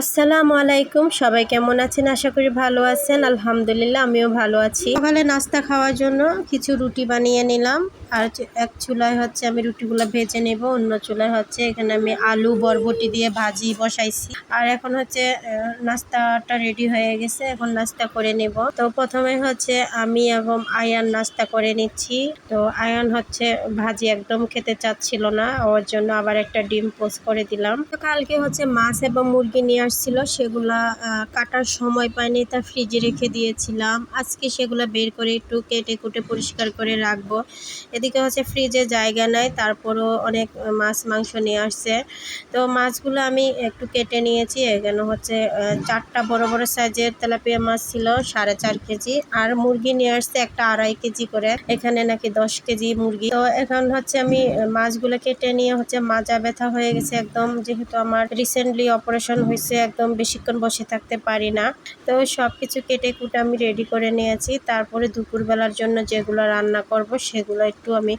আসসালামু আলাইকুম, সবাই কেমন আছেন? আশা করি ভালো আছেন। আলহামদুলিল্লাহ, আমিও ভালো আছি। সকালে নাস্তা খাওয়ার জন্য কিছু রুটি বানিয়ে নিলাম। আর এক চুলায় হচ্ছে আমি রুটিগুলো ভেজে নেব, অন্য চুলায় হচ্ছে এখানে আমি আলু বরবটি দিয়ে ভাজি বসাইছি। আর এখন হচ্ছে নাস্তাটা রেডি হয়ে গেছে, এখন নাস্তা করে নেব। তো প্রথমে হচ্ছে আমি এবং আয়ান নাস্তা করে নিচ্ছি। তো আয়ান হচ্ছে ভাজি একদম খেতে চাচ্ছিল না, ওর জন্য আবার একটা ডিম পোস্ট করে দিলাম। তো কালকে হচ্ছে মাছ এবং মুরগি নিয়ে আসছিল সেগুলা কাটার সময় পাইনি, তা ফ্রিজে রেখে দিয়েছিলাম। আজকে সেগুলা বের করে একটু কেটে কুটে পরিষ্কার করে রাখব। এদিকে হচ্ছে ফ্রিজে জায়গা নাই, তারপরও অনেক মাছ, মাংস নিয়ে আসছে। তো মাছগুলো আমি একটু কেটে নিয়েছি, এখানে হচ্ছে চারটা বড় বড় সাইজের তেলাপিয়া মাছ ছিল, সাড়ে চার কেজি। আর মুরগি নিয়ে আসছে একটা আড়াই কেজি করে, এখানে নাকি দশ কেজি মুরগি। তো এখন হচ্ছে আমি, মাছগুলো কেটে নিয়ে হচ্ছে মাজা ব্যথা হয়ে গেছে একদম, যেহেতু আমার রিসেন্টলি অপারেশন হয়েছে একদম বেশিক্ষণ বসে থাকতে পারি না। তো সব কিছু কেটে কুটে আমি রেডি করে নিয়েছি। তারপরে দুপুরবেলার জন্য যেগুলো রান্না করব সেগুলো একটু আমি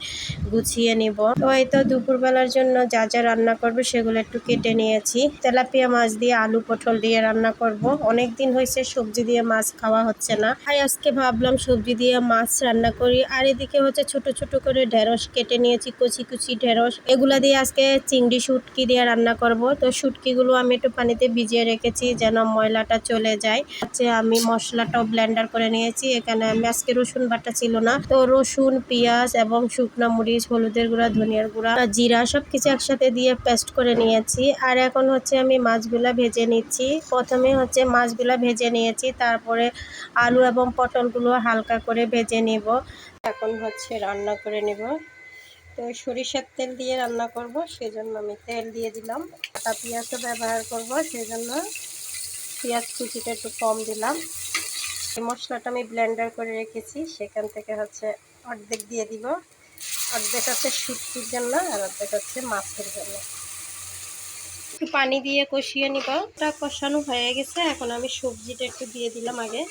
গুছিয়ে নিব। তো এই তো দুপুরবেলার জন্য যা যা রান্না করব সেগুলো একটু কেটে নিয়েছি। তেলাপিয়া মাছ দিয়ে আলু পটল দিয়ে রান্না করব। অনেক দিন হয়েছে সবজি দিয়ে মাছ খাওয়া হচ্ছে না। তাই আজকে ভাবলাম সবজি দিয়ে মাছ রান্না করি। আর এদিকে হচ্ছে ছোট ছোট করে ঢেঁড়স কেটে নিয়েছি, কুচি কুচি ঢেঁড়স। এগুলা দিয়ে আজকে চিংড়ি শুটকি দিয়ে রান্না করব। তো শুটকিগুলো আমি একটু পানিতে ভিজিয়ে রেখেছি যেন ময়লাটা চলে যায়। হচ্ছে আমি মশলাটাও ব্লেন্ডার করে নিয়েছি। এখানে আমি আজকে রসুন বাটা ছিল না। তো রসুন, পেঁয়াজ এবং শুকনো মরিচ, হলুদের গুঁড়া, ধনিয়ার গুঁড়া, জিরা সব কিছু একসাথে দিয়ে পেস্ট করে নিয়েছি। আর এখন হচ্ছে আমি মাছগুলা ভেজে নিচ্ছি। প্রথমে হচ্ছে মাছগুলা ভেজে নিয়েছি। তারপরে আলু এবং পটলগুলো হালকা করে ভেজে নেব। এখন হচ্ছে রান্না করে নেব। তো সরিষার তেল দিয়ে রান্না করব, সেজন্য আমি তেল দিয়ে দিলাম। কাটা পেঁয়াজও ব্যবহার করব, সেজন্য পেঁয়াজ কুচিটা একটু কম দিলাম। এই মশলাটা আমি ব্লেন্ডার করে রেখেছি, সেখান থেকে হচ্ছে অর্ধেক দিয়ে দিব। অর্ধেক হচ্ছে শুটকির জন্য আর অর্ধেক হচ্ছে মাছের জন্য। একটু পানি দিয়ে কষিয়ে নিব। ওটা কষানো হয়ে গেছে, এখন আমি সবজিটা একটু দিয়ে দিলাম আগে।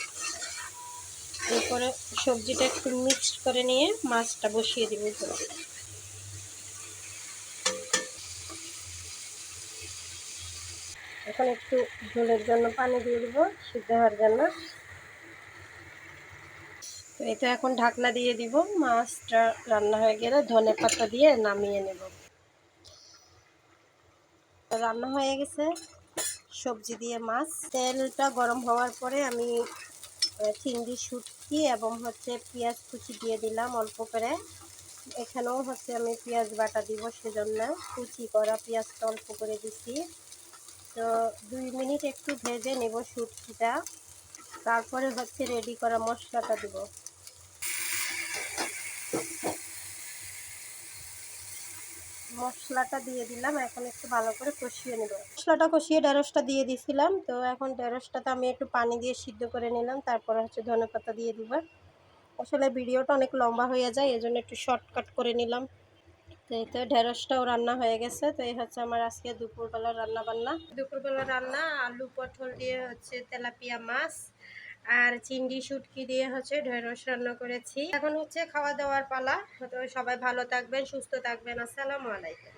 এরপরে সবজিটা একটু মিক্সড করে নিয়ে মাছটা বসিয়ে দিব এখন একটু ঝোলের জন্য পানি দিয়ে দিব, সিদ্ধ হওয়ার জন্য। তো এটা এখন ঢাকনা দিয়ে দিব, মাছটা রান্না হয়ে গেলে ধনে পাতা দিয়ে নামিয়ে নেব। রান্না হয়ে গেছে, সবজি দিয়ে মাছ। তেলটা গরম হওয়ার পরে আমি চিংড়ি, শুটকি এবং হচ্ছে পেঁয়াজ কুচি দিয়ে দিলাম অল্প করে। এখানেও হচ্ছে আমি পেঁয়াজ বাটা দিব সেজন্য। কুচি করা পেঁয়াজটা অল্প করে দিছি। তো দুই মিনিট একটু ভেজে নেব সুটকিটা তারপরে হচ্ছে রেডি করা মশলাটা দিব। মশলাটা দিয়ে দিলাম, এখন একটু ভালো করে কষিয়ে নেব। মশলাটা কষিয়ে ঢেঁড়সটা দিয়ে দিছিলাম, তো এখন ঢেঁড়সটাতে আমি একটু পানি দিয়ে সিদ্ধ করে নিলাম, তারপর হচ্ছে ধনে পাতা দিয়ে দিব। আসলে ভিডিওটা অনেক লম্বা হয়ে যায়, এজন্য একটু শর্টকাট করে নিলাম। তো এই তো ঢেঁড়সটাও রান্না হয়ে গেছে। তো এই হচ্ছে আমার আজকে দুপুরবেলা রান্না বান্না দুপুরবেলা রান্না, আলু, পটল দিয়ে হচ্ছে তেলাপিয়া মাছ আর চিংড়ি, শুটকি দিয়ে হচ্ছে ঢেঁড়স রান্না করেছি। এখন হচ্ছে খাওয়া দাওয়ার পালা। তো সবাই ভালো থাকবেন, সুস্থ থাকবেন। আসসালামু আলাইকুম।